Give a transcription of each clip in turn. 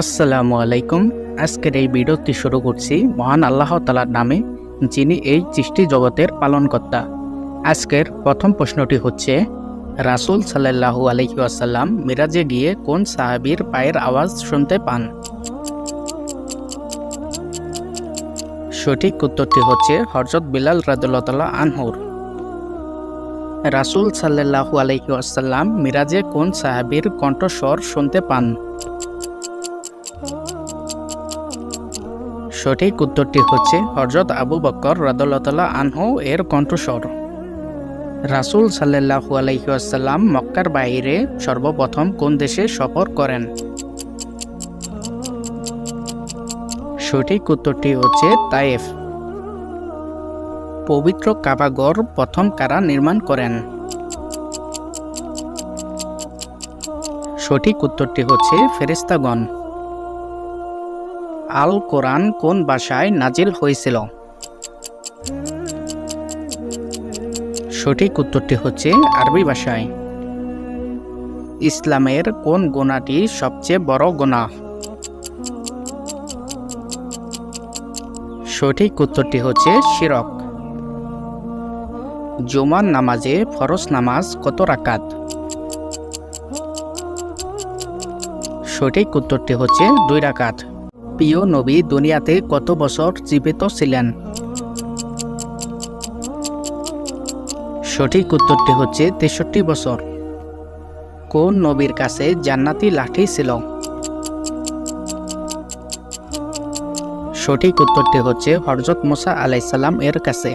আসসালামু আলাইকুম। আজকের এই ভিডিওটি শুরু করছি মহান আল্লাহ তালার নামে, যিনি এই সৃষ্টি জগতের পালনকর্তা। আজকের প্রথম প্রশ্নটি হচ্ছে, রাসূল সাল্লাল্লাহু আলাইহি ওয়াসাল্লাম মিরাজে গিয়ে কোন সাহাবীর পায়ের আওয়াজ শুনতে পান? সঠিক উত্তরটি হচ্ছে হরজত বিলাল রাদুল্লাহ আনহুর। রাসূল সাল্লাল্লাহু আলাইহি ওয়াসাল্লাম মিরাজে কোন সাহাবীর কণ্ঠস্বর শুনতে পান? সঠিক উত্তরটি হচ্ছে হজরত আবু বক্কর রাদুল্লাহ আনহু এর কণ্ঠস্বর। রাসুল সাল্লাহু আলহিউসাল্লাম মক্কার বাইরে সর্বপ্রথম কোন দেশে সফর করেন? সঠিক উত্তরটি হচ্ছে তায়েফ। পবিত্র কাবাগর প্রথম কারা নির্মাণ করেন? সঠিক উত্তরটি হচ্ছে ফেরেস্তাগণ আল কোরআন কোন ভাষায় নাজিল হয়েছিল? সঠিক উত্তরটি হচ্ছে আরবি ভাষায়। ইসলামের কোন গোনাটি সবচেয়ে বড় গোনা? সঠিক উত্তরটি হচ্ছে শিরক। জুমার নামাজে ফরজ নামাজ কত রাকাত? সঠিক উত্তরটি হচ্ছে দুই রাকাত। প্রিয় নবী দুনিয়াতে কত বছর জীবিত ছিলেন? সঠিক উত্তরটি হচ্ছে তেষট্টি বছর। কোন নবীর কাছে জান্নাতি লাঠি ছিল? সঠিক উত্তরটি হচ্ছে হরজত মুসা আলাইসাল্লাম এর কাছে।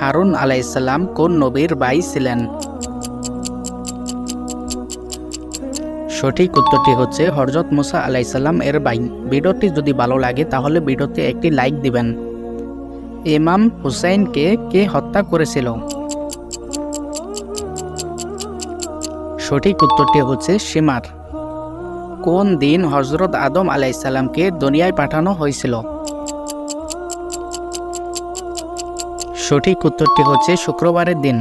হারুন আলাইসাল্লাম কোন নবীর ভাই ছিলেন? সঠিক উত্তরটি হচ্ছে হরজত মুসা আলাইসাল্লাম এর ভাই। ভিডিওটি যদি ভালো লাগে, তাহলে ভিডিওতে একটি লাইক দিবেন। ইমাম হুসাইনকে কে হত্যা করেছিল? সঠিক উত্তরটি হচ্ছে সীমার। কোন দিন হজরত আদম আলাইসাল্লামকে দুনিয়ায় পাঠানো হয়েছিল? সঠিক উত্তরটি হচ্ছে শুক্রবারের দিন।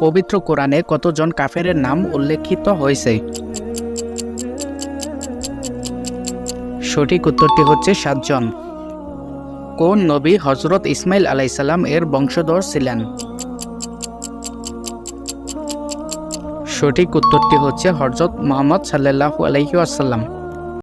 পবিত্র কোরআনে কতজন কাফেরের নাম উল্লেখিত হয়েছে? সঠিক উত্তরটি হচ্ছে সাতজন। কোন নবী হজরত ইসমাইল আলাইসাল্লাম এর বংশধর ছিলেন? সঠিক উত্তরটি হচ্ছে হজরত মোহাম্মদ সাল্লাহু আলহি আসাল্লাম